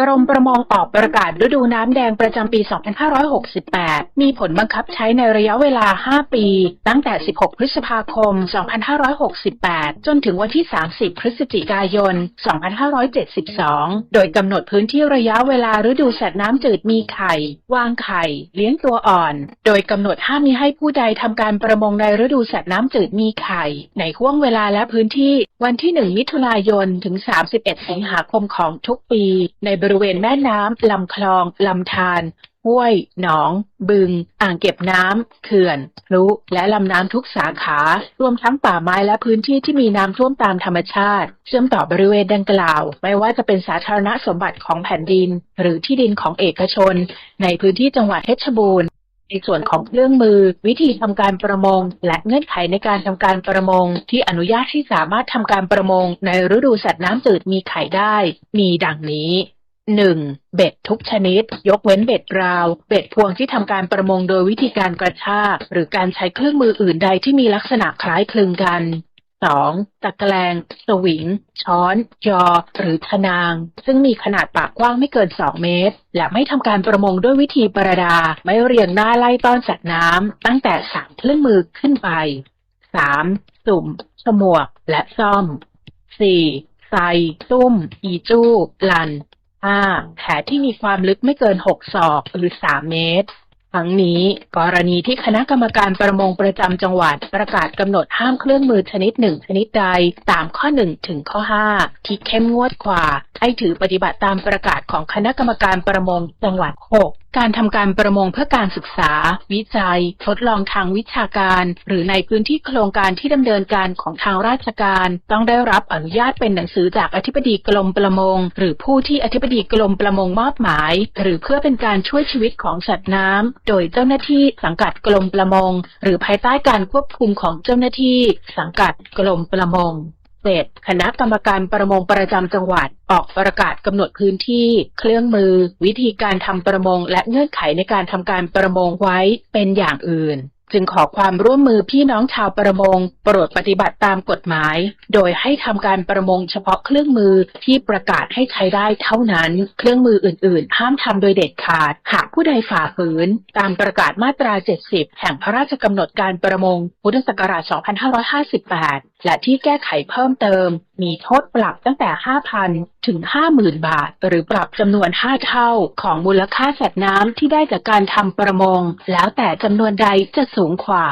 กรมประมงออกประกาศฤดูน้ำแดงประจำปี 2568 มีผลบังคับใช้ในระยะเวลา 5 ปี ตั้งแต่ 16 พฤษภาคม 2568 จนถึงวันที่ 30 พฤศจิกายน 2572 โดยกำหนดพื้นที่ระยะเวลาฤดูสัตว์น้ำจืดมีไข่ วางไข่ เลี้ยงตัวอ่อน โดยกำหนดห้ามมิให้ผู้ใดทำการประมงในฤดูสัตว์น้ำจืดมีไข่ ในห่วงเวลาและพื้นที่วันที่ 1 มิถุนายน ถึง 31 สิงหาคมของทุกปี ในบริเวณแม่น้ำลำคลองลำธารห้วย หนอง บึง อ่างเก็บน้ำเขื่อนพลุและลำน้ำทุกสาขารวมทั้งป่าไม้และพื้นที่ที่มีน้ำท่วมตามธรรมชาติ เชื่อมต่อบริเวณดังกล่าว ไม่ว่าจะเป็นสาธารณสมบัติของแผ่นดิน หรือที่ดินของเอกชน ในพื้นที่จังหวัดเพชรบูรณ์ในส่วนของเครื่องมือ วิธีทำการประมง และเงื่อนไขในการทำการประมง ที่อนุญาตให้สามารถทำการประมง ในฤดูสัตว์น้ำจืดมีไข่ได้ มีดังนี้ 1. เบ็ดทุกชนิด ยกเว้นเบ็ดราว เบ็ดพวงที่ทำการประมงโดยวิธีการกระชาก หรือการใช้เครื่องมืออื่นใดที่มีลักษณะคล้ายคลึงกัน 2. ตะแกรงสวิง ช้อนจอหรือทนาง ซึ่งมีขนาดปากกว้างไม่เกิน 2 เมตร และไม่ทำการประมงด้วยวิธีประดา ไม่เรียงหน้าไล่ต้อนสัตว์น้ำตั้งแต่สามเครื่องมือขึ้นไป 3. สุ่ม ฉมวก และซ่อม 4. ไซตุ้ม อีจู้ ลัน 5. แผลที่มีความลึกไม่เกิน 6 ศอกหรือ 3 เมตร ทั้งนี้กรณีที่คณะกรรมการประมงประจำจังหวัดประกาศกำหนดห้ามเครื่องมือชนิดหนึ่งชนิดใดตามข้อ 1 ถึงข้อ 5 ที่เข้มงวดกว่า ให้ถือปฏิบัติตามประกาศของคณะกรรมการประมงจังหวัด 6 การทำการประมงเพื่อการศึกษา วิจัย ทดลองทางวิชาการ หรือในพื้นที่โครงการที่ดำเนินการของทางราชการ ต้องได้รับอนุญาตเป็นหนังสือจากอธิบดีกรมประมง หรือผู้ที่อธิบดีกรมประมงมอบหมาย หรือเพื่อเป็นการช่วยชีวิตของสัตว์น้ำโดยเจ้าหน้าที่สังกัดกรมประมง หรือภายใต้การควบคุมของเจ้าหน้าที่ สังกัดกรมประมง เจ็ดคณะกรรมการประมงประจำจังหวัดออกประกาศกำหนดพื้นที่ เครื่องมือ วิธีการทำประมง และเงื่อนไขในการทำการประมงไว้เป็นอย่างอื่น จึงขอความร่วมมือพี่น้องชาวประมง โปรดปฏิบัติตามกฎหมาย โดยให้ทำการประมงเฉพาะเครื่องมือที่ประกาศให้ใช้ได้เท่านั้น เครื่องมืออื่น ๆ ห้ามทำโดยเด็ดขาด หากผู้ใดฝ่าฝืน ตามประกาศมาตรา 70 แห่งพระราชกำหนดการประมง พุทธศักราช 2558 และที่แก้ไขเพิ่มเติม มีโทษปรับตั้งแต่ 5,000 ถึง 50,000 บาท หรือปรับจำนวน 5 เท่า ของมูลค่าสัตว์น้ำที่ได้จากการทำประมง แล้วแต่จำนวนใดจะสูงกว่า